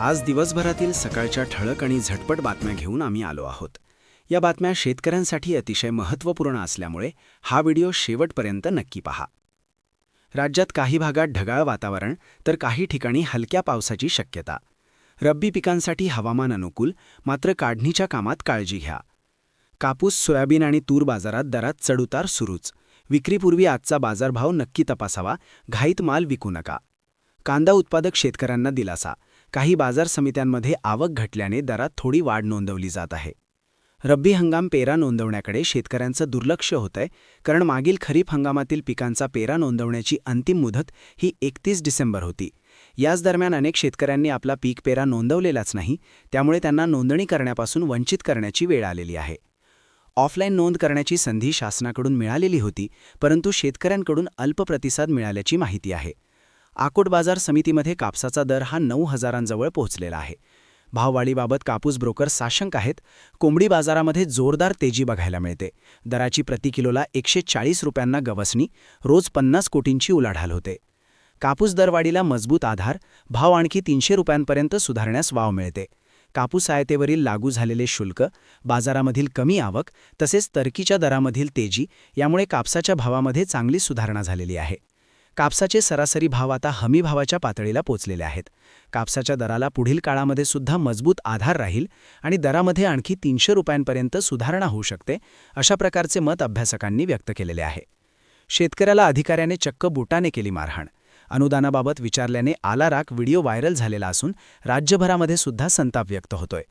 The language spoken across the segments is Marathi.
आज दिवसभरातील सकाळच्या ठळक आणि झटपट बातम्या घेऊन आम्ही आलो आहोत. या बातम्या शेतकऱ्यांसाठी अतिशय महत्त्वपूर्ण असल्यामुळे हा व्हिडिओ शेवटपर्यंत नक्की पहा. राज्यात काही भागात ढगाळ वातावरण तर काही ठिकाणी हलक्या पावसाची शक्यता. रब्बी पिकांसाठी हवामान अनुकूल मात्र काढणीच्या कामात काळजी घ्या. कापूस सोयाबीन आणि तूर बाजारात दरात चढउतार सुरूच. विक्रीपूर्वी आजचा बाजारभाव नक्की तपासावा घाईत माल विकू नका. कांदा उत्पादक शेतकऱ्यांना दिलासा. काही बाजार समित्यांमध्ये आवक घटल्याने दरात थोडी वाढ नोंदवली जात आहे. रब्बी हंगाम पेरा नोंदवण्याकडे शेतकऱ्यांचं दुर्लक्ष होतंय कारण मागील खरीप हंगामातील पिकांचा पेरा नोंदवण्याची अंतिम मुदत ही एकतीस डिसेंबर होती. याच दरम्यान अनेक शेतकऱ्यांनी आपला पीक पेरा नोंदवलेलाच नाही त्यामुळे त्यांना नोंदणी करण्यापासून वंचित करण्याची वेळ आलेली आहे. ऑफलाईन नोंद करण्याची संधी शासनाकडून मिळालेली होती परंतु शेतकऱ्यांकडून अल्प प्रतिसाद मिळाल्याची माहिती आहे. आकोट बाजार समितीमध्ये कापसाचा दर हा नऊ हजारांजवळ पोहोचलेला आहे. भाववाढीबाबत कापूस ब्रोकर साशंक आहेत. कोंबडी बाजारामध्ये जोरदार तेजी बघायला मिळते. दराची प्रति किलोला एकशे चाळीस रुपयांना गवसणी रोज पन्नास कोटींची उलाढाल होते. कापूस दरवाढीला मजबूत आधार भाव आणखी तीनशे रुपयांपर्यंत सुधारण्यास वाव मिळते. कापूस आयतेवरील लागू झालेले शुल्क बाजारामधील कमी आवक तसेच तरकीच्या दरामधील तेजी यामुळे कापसाच्या भावामध्ये चांगली सुधारणा झालेली आहे. कापसाचे सरासरी भाव आता हमी भावाच्या पातळीला पोचलेले आहेत. कापसाच्या दराला पुढील काळामध्ये सुद्धा मजबूत आधार राहील आणि दरामध्ये आणखी तीनशे रुपयांपर्यंत सुधारणा होऊ शकते अशा प्रकारचे मत अभ्यासकांनी व्यक्त केलेले आहे. शेतकऱ्याला अधिकाऱ्याने चक्क बुटाने केली मारहाण. अनुदानाबाबत विचारल्याने आलाराक व्हिडिओ व्हायरल झालेला असून राज्यभरामध्ये सुद्धा संताप व्यक्त होतोय.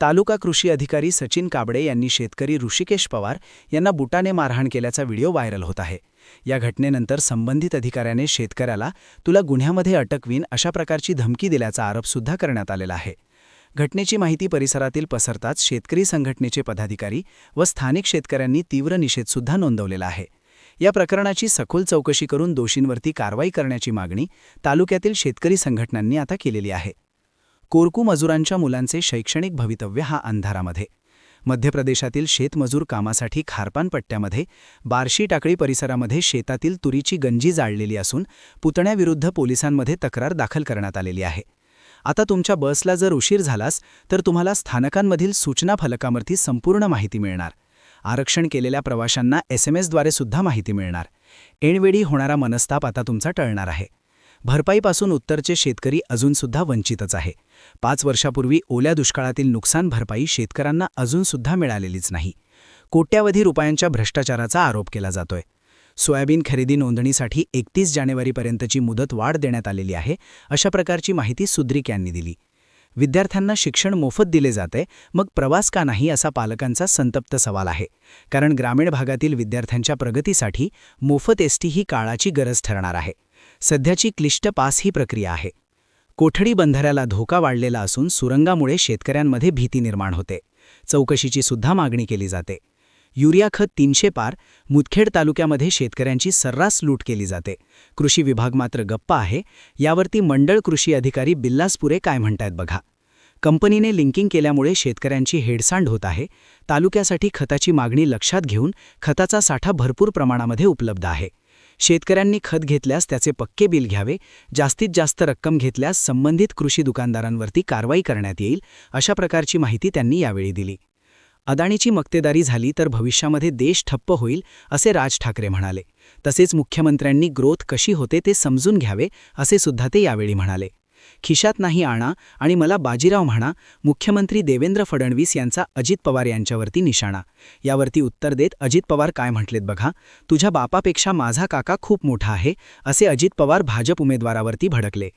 तालुका कृषी अधिकारी सचिन काबडे यांनी शेतकरी ऋषिकेश पवार यांना बुटाने मारहाण केल्याचा व्हिडिओ व्हायरल होत आहे. या घटनेनंतर संबंधित अधिकाऱ्याने शेतकऱ्याला तुला गुन्ह्यामध्ये अटकवीन अशा प्रकारची धमकी दिल्याचा आरोपसुद्धा करण्यात आलेला आहे. घटनेची माहिती परिसरातील पसरताच शेतकरी संघटनेचे पदाधिकारी व स्थानिक शेतकऱ्यांनी तीव्र निषेधसुद्धा नोंदवलेला आहे. या प्रकरणाची सखोल चौकशी करून दोषींवरती कारवाई करण्याची मागणी तालुक्यातील शेतकरी संघटनांनी आता केलेली आहे. कोरकू मजुरांच्या मुलांचे शैक्षणिक भवितव्य हा अंधारामध्ये मध्य प्रदेशातील शेतमजूर कामासाठी खारपान पट्ट्यामध्ये बार्शी टाकळी परिसरामध्ये शेतातील तुरीची गंजी जाळलेली असून पुतण्याविरुद्ध पोलिसांमध्ये तक्रार दाखल करण्यात आलेली आहे. आता तुमच्या बसला जर उशीर झालास तर तुम्हाला स्थानकांमधील सूचना फलकावरती संपूर्ण माहिती मिळणार. आरक्षण केलेल्या प्रवाशांना एस एम एसद्वारे सुद्धा माहिती मिळणार. ऐनवेळी होणारा मनस्ताप आता तुमचा टळणार आहे. भरपाईपासून उत्तरचे शेतकरी अजूनसुद्धा वंचितच आहे. पाच वर्षापूर्वी ओल्या दुष्काळातील नुकसान भरपाई शेतकऱ्यांना अजूनसुद्धा मिळालेलीच नाही. कोट्यावधी रुपयांच्या भ्रष्टाचाराचा आरोप केला जातोय. सोयाबीन खरेदी नोंदणीसाठी एकतीस जानेवारीपर्यंतची मुदत वाढ देण्यात आलेली आहे अशा प्रकारची माहिती सुद्रिक यांनी दिली. विद्यार्थ्यांना शिक्षण मोफत दिले जाते मग प्रवास का नाही असा पालकांचा संतप्त सवाल आहे. कारण ग्रामीण भागातील विद्यार्थ्यांच्या प्रगतीसाठी मोफत एसटी ही काळाची गरज ठरणार आहे. सध्याची क्लिष्ट पास ही प्रक्रिया आहे. कोठडी बंधाऱ्याला धोका वाढलेला असून सुरंगामुळे शेतकऱ्यांमध्ये भीती निर्माण होते. चौकशीची सुद्धा मागणी केली जाते. युरिया खत तीनशे पार मुदखेड तालुक्यामध्ये शेतकऱ्यांची सर्रास लूट केली जाते. कृषी विभाग मात्र गप्प आहे यावरती मंडळ कृषी अधिकारी बिल्लासपुरे काय म्हणतायत बघा. कंपनीने लिंकिंग केल्यामुळे शेतकऱ्यांची हेडसांड होत आहे. तालुक्यासाठी खताची मागणी लक्षात घेऊन खताचा साठा भरपूर प्रमाणामध्ये उपलब्ध आहे. शेतकऱ्यांनी खत घेतल्यास त्याचे पक्के बिल घ्यावे जास्तीत जास्त रक्कम घेतल्यास संबंधित कृषी दुकानदारांवरती कारवाई करण्यात येईल अशा प्रकारची माहिती त्यांनी यावेळी दिली. अदाणीची मक्तेदारी झाली तर भविष्यामध्ये देश ठप्प होईल असे राज ठाकरे म्हणाले. तसेच मुख्यमंत्र्यांनी ग्रोथ कशी होते ते समजून घ्यावे असे सुद्धा ते यावेळी म्हणाले. खिशात नाही आणा आणि मला बाजीराव म्हणा मुख्यमंत्री देवेंद्र फडणवीस यांचा अजित पवार यांच्यावरती निशाणा. यावरती उत्तर देत अजित पवार काय म्हटलेत बघा तुझ्या बापापेक्षा माझा काका खूप मोठा आहे असे अजित पवार भाजप उमेदवारावरती भडकले.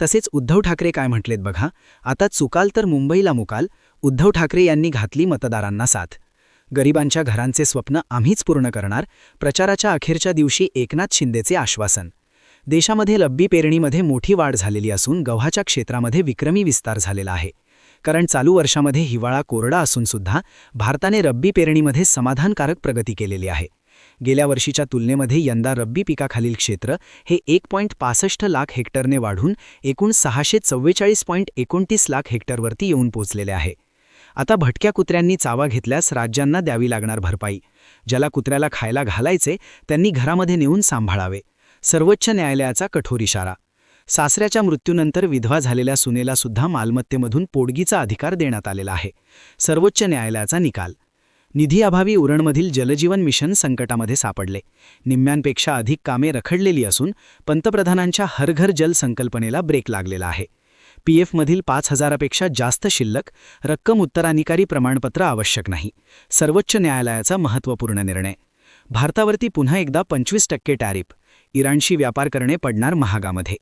तसेच उद्धव ठाकरे काय म्हटलेत बघा आता चुकाल तर मुंबईला मुकाल उद्धव ठाकरे यांनी घातली मतदारांना साथ. गरिबांच्या घरांचे स्वप्न आम्हीच पूर्ण करणार प्रचाराच्या अखेरच्या दिवशी एकनाथ शिंदेचे आश्वासन. देशामध्ये रब्बी पेरणीमध्ये मोठी वाढ झालेली असून गव्हाच्या क्षेत्रामध्ये विक्रमी विस्तार झालेला आहे. कारण चालू वर्षामध्ये हिवाळा कोरडा असूनसुद्धा भारताने रब्बी पेरणीमध्ये समाधानकारक प्रगती केलेली आहे. गेल्या वर्षीच्या तुलनेमध्ये यंदा रब्बी पिकाखालील क्षेत्र हे एक पॉईंट पासष्ट लाख हेक्टरने वाढून एकूण सहाशे चव्वेचाळीस पॉईंट एकोणतीस लाख हेक्टरवरती येऊन पोचलेले आहे. आता भटक्या कुत्र्यांनी चावा घेतल्यास राज्यांना द्यावी लागणार भरपाई. ज्याला कुत्र्याला खायला घालायचे त्यांनी घरामध्ये नेऊन सांभाळावे. सर्वोच्च न्यायालयाचा कठोर इशारा. सासऱ्याच्या मृत्यूनंतर विधवा झालेल्या सुनेला सुद्धा मालमत्तेमधून पोडगीचा अधिकार देण्यात आलेला आहे. सर्वोच्च न्यायालयाचा निकाल. निधीअभावी उरणमधील जलजीवन मिशन संकटामध्ये सापडले. निम्म्यांपेक्षा अधिक कामे रखडलेली असून पंतप्रधानांच्या हरघर जल संकल्पनेला ब्रेक लागलेला आहे. पीएफमधील पाच हजारापेक्षा जास्त शिल्लक रक्कम उत्तराधिकारी प्रमाणपत्र आवश्यक नाही. सर्वोच्च न्यायालयाचा महत्त्वपूर्ण निर्णय. भारतावरती पुन्हा एकदा पंचवीस टक्के टॅरिफ. इराणशी व्यापार करणे पडणार महागामध्ये.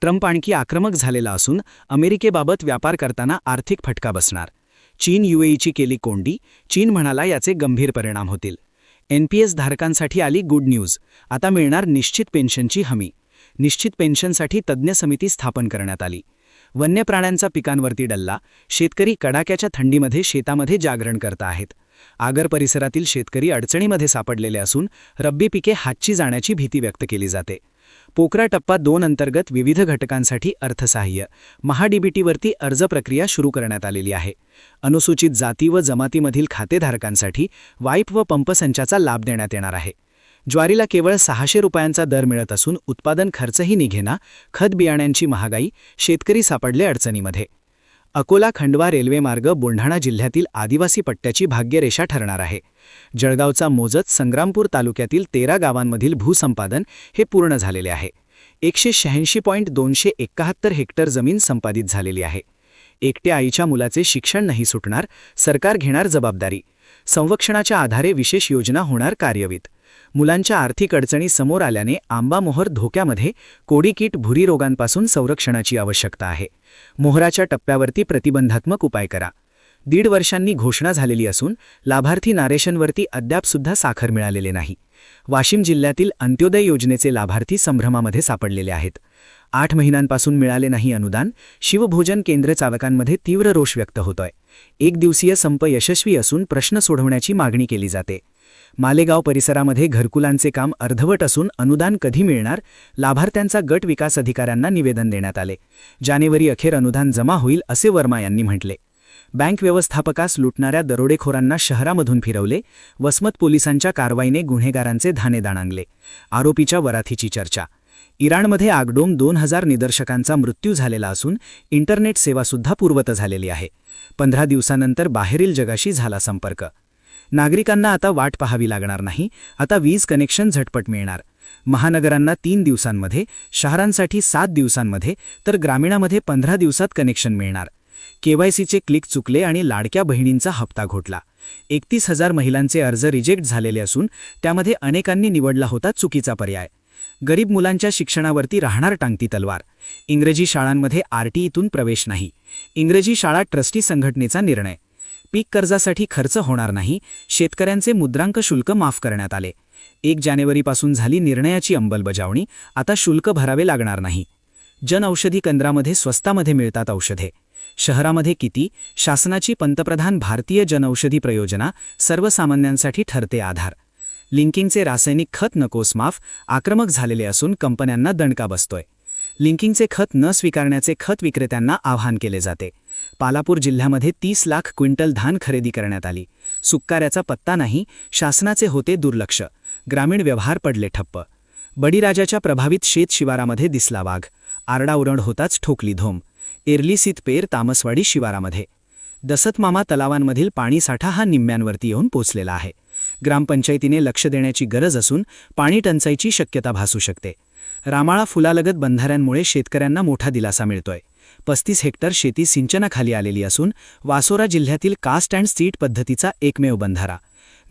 ट्रम्प आणखी आक्रमक झालेला असून अमेरिकेबाबत व्यापार करताना आर्थिक फटका बसणार. चीन युएईची केली कोंडी चीन म्हणाला याचे गंभीर परिणाम होतील. एनपीएस धारकांसाठी आली गुड न्यूज आता मिळणार निश्चित पेन्शनची हमी. निश्चित पेन्शनसाठी तज्ज्ञ समिती स्थापन करण्यात आली. वन्य प्राण्यांचा पिकांवरती डल्ला शेतकरी कडाक्याच्या थंडीमध्ये शेतामध्ये जागरण करता आहेत. आगर परिसरातील शेतकरी अडचणीमध्ये सापडलेले असून रब्बी पिके हातची जाण्याची भीती व्यक्त केली जाते. पोकरा टप्पा दोन अंतर्गत विविध घटकांसाठी अर्थसहाय्य महाडीबीटीवरती अर्ज प्रक्रिया सुरू करण्यात आलेली आहे. अनुसूचित जाती व जमातीमधील खातेधारकांसाठी वाईप व पंपसंचाचा लाभ देण्यात येणार आहे. ज्वारीला केवळ सहाशे रुपयांचा दर मिळत असून उत्पादन खर्चही निघेना खत बियाण्यांची महागाई शेतकरी सापडले अडचणीमध्ये. अकोला खंडवा रेल्वेमार्ग बुलढाणा जिल्ह्यातील आदिवासी पट्ट्याची भाग्यरेषा ठरणार आहे. जळगावचा मोजत संग्रामपूर तालुक्यातील तेरा गावांमधील भूसंपादन हे पूर्ण झालेले आहे. एकशे शहाऐंशी पॉईंट दोनशे एकाहत्तर हेक्टर जमीन संपादित झालेली आहे. एकट्या आईच्या मुलाचे शिक्षण नाही सुटणार सरकार घेणार जबाबदारी. संरक्षणाच्या आधारे विशेष योजना होणार कार्यवित. मुलांच्या आर्थिक अडचणी समोर आल्याने आंबामोहर धोक्यामध्ये कोडी कीट भुरी रोगांपासून संरक्षणाची आवश्यकता आहे. मोहराच्या टप्प्यावरती प्रतिबंधात्मक उपाय करा. दीड वर्षांनी घोषणा झालेली असून लाभार्थी नारेशनवरती अद्यापसुद्धा साखर मिळालेले नाही. वाशिम जिल्ह्यातील अंत्योदय योजनेचे लाभार्थी संभ्रमामध्ये सापडलेले आहेत. आठ महिन्यांपासून मिळाले नाही अनुदान शिवभोजन केंद्र चालकांमध्ये तीव्र रोष व्यक्त होतोय. एक दिवसीय संप यशस्वी असून प्रश्न सोडवण्याची मागणी केली जाते. मालेगाव परिसरामध्ये घरकुलांचे काम अर्धवट असून अनुदान कधी मिळणार? लाभार्थ्यांचा गट विकास अधिकाऱ्यांना निवेदन देण्यात आले. जानेवारी अखेर अनुदान जमा होईल असे वर्मा यांनी म्हटले. बँक व्यवस्थापकास लुटणाऱ्या दरोडेखोरांना शहरामधून फिरवले वसमत पोलिसांच्या कारवाईने गुन्हेगारांचे धाने दाणांगले आरोपीच्या वराथीची चर्चा. इराणमध्ये आगडोम दोन हजार निदर्शकांचा मृत्यू झालेला असून इंटरनेट सेवासुद्धा पूर्वत झालेली आहे. पंधरा दिवसानंतर बाहेरील जगाशी झाला संपर्क. नागरिकांना आता वाट पाहावी लागणार नाही. आता वीज कनेक्शन झटपट मिळणार. महानगरांना तीन दिवसांमध्ये शहरांसाठी सात दिवसांमध्ये तर ग्रामीणामध्ये पंधरा दिवसात कनेक्शन मिळणार. केवायसीचे क्लिक चुकले आणि लाडक्या बहिणींचा हप्ता घोटला. एकतीस हजार महिलांचे अर्ज रिजेक्ट झालेले असून त्यामध्ये अनेकांनी निवडला होता चुकीचा पर्याय. गरीब मुलांच्या शिक्षणावरती राहणार टांगती तलवार. इंग्रजी शाळांमध्ये आरटीईतून प्रवेश नाही. इंग्रजी शाळा ट्रस्टी संघटनेचा निर्णय. पीक कर्जासाठी खर्च होणार नाही शेतकऱ्यांचे मुद्रांक शुल्क माफ करण्यात आले. एक जानेवारीपासून झाली निर्णयाची अंमलबजावणी आता शुल्क भरावे लागणार नाही. जनऔषधी केंद्रामध्ये स्वस्तामध्ये मिळतात औषधे. शहरामध्ये किती? शासनाची पंतप्रधान भारतीय जनऔषधी प्रयोजना सर्वसामान्यांसाठी ठरते आधार. लिंकिंगचे रासायनिक खत नकोस माफ आक्रमक झालेले असून कंपन्यांना दणका बसतोय. लिंकिंगचे खत न स्वीकारण्याचे खत विक्रेत्यांना आवाहन केले जाते. पालापूर जिल्ह्यामध्ये तीस लाख क्विंटल धान खरेदी करण्यात आली. सुक्काऱ्याचा पत्ता नाही शासनाचे होते दुर्लक्ष. ग्रामीण व्यवहार पडले ठप्प. बडीराजाच्या प्रभावित शेत शिवारामध्ये दिसला वाघ. आरडाओरड होताच ठोकली धोम. एरली पेर तामसवाडी शिवारामध्ये. दसतमामा तलावांमधील पाणीसाठा हा निम्म्यांवरती येऊन पोचलेला आहे. ग्रामपंचायतीने लक्ष देण्याची गरज असून पाणी टंचाईची शक्यता भासू शकते. रामाळा फुलालगत बंधाऱ्यांमुळे शेतकऱ्यांना मोठा दिलासा मिळतोय. पस्तीस हेक्टर शेती सिंचनाखाली आलेली असून वासोरा जिल्ह्यातील कास्ट अँड सीट पद्धतीचा एकमेव बंधारा.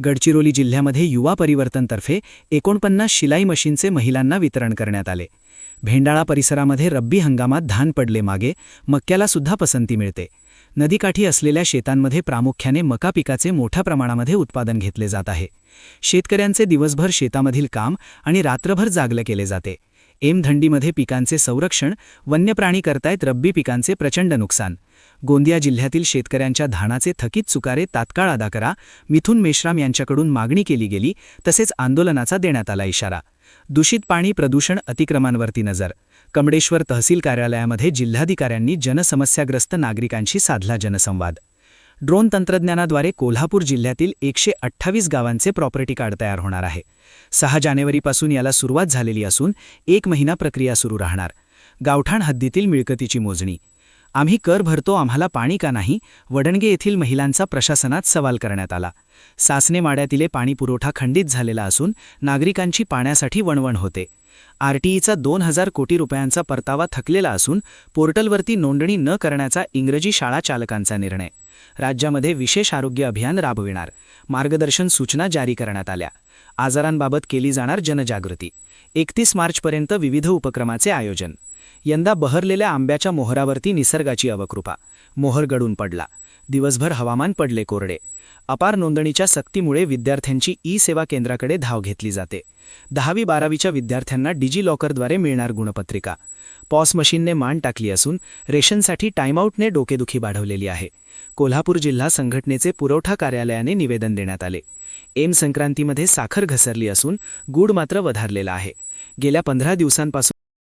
गडचिरोली जिल्ह्यामध्ये युवा परिवर्तनतर्फे एकोणपन्नास शिलाई मशीनचे महिलांना वितरण करण्यात आले. भेंडाळा परिसरामध्ये रब्बी हंगामात धान पडले मागे मक्याला सुद्धा पसंती मिळते. नदीकाठी असलेल्या शेतांमध्ये प्रामुख्याने मका पिकाचे मोठ्या प्रमाणामध्ये उत्पादन घेतले जात आहे. शेतकऱ्यांचे दिवसभर शेतामधील काम आणि रात्रभर जागलं केले जाते. एमधंडीमध्ये पिकांचे संरक्षण वन्यप्राणी करतायत रब्बी पिकांचे प्रचंड नुकसान. गोंदिया जिल्ह्यातील शेतकऱ्यांच्या धानाचे थकीत चुकारे तात्काळ अदा करा. मिथुन मेश्राम यांच्याकडून मागणी केली गेली तसेच आंदोलनाचा देण्यात आला इशारा. दूषित पाणी प्रदूषण अतिक्रमांवरती नजर. कमडेश्वर तहसील कार्यालयामध्ये जिल्हाधिकाऱ्यांनी जनसमस्याग्रस्त नागरिकांशी साधला जनसंवाद. ड्रोन तंत्रज्ञानाद्वारे कोल्हापूर जिल्ह्यातील एकशे अठ्ठावीस गावांचे प्रॉपर्टी कार्ड तयार होणार आहे. सहा जानेवारीपासून याला सुरुवात झालेली असून एक महिना प्रक्रिया सुरू राहणार. गावठाण हद्दीतील मिळकतीची मोजणी. आम्ही कर भरतो आम्हाला पाणी का नाही वडणगे येथील महिलांचा प्रशासनात सवाल करण्यात आला. सासने माड्यातील पाणी पुरवठा खंडित झालेला असून नागरिकांची पाण्यासाठी वणवण होते. आरटीईचा दोन हजार कोटी रुपयांचा परतावा थकलेला असून पोर्टलवरती नोंदणी न करण्याचा इंग्रजी शाळा चालकांचा निर्णय. राज्यामध्ये विशेष आरोग्य अभियान राबविणार. मार्गदर्शन सूचना जारी करण्यात आल्या. आजारांबाबत केली जाणार जनजागृती. एकतीस मार्चपर्यंत विविध उपक्रमाचे आयोजन. यंदा बहरलेल्या आंब्याच्या मोहरावरती निसर्गाची अवकृपा. मोहर गडून पडला. दिवसभर हवामान पडले कोरडे. अपार नोंदणीच्या सक्तीमुळे विद्यार्थ्यांची ई सेवा केंद्राकडे धाव घेतली जाते. दहावी बारावीच्या विद्यार्थ्यांना डिजी लॉकरद्वारे मिळणार गुणपत्रिका. पॉस मशीनने मान टाकली असून रेशनसाठी टाईमआऊटने डोकेदुखी वाढवलेली आहे. कोल्हापूर जिल्हा संघटनेचे पुरवठा कार्यालयाने निवेदन देण्यात आले. एम संक्रांतीमध्ये साखर घसरली असून गूळ मात्र वधारलेला आहे. गेल्या पंधरा दिवसांपासून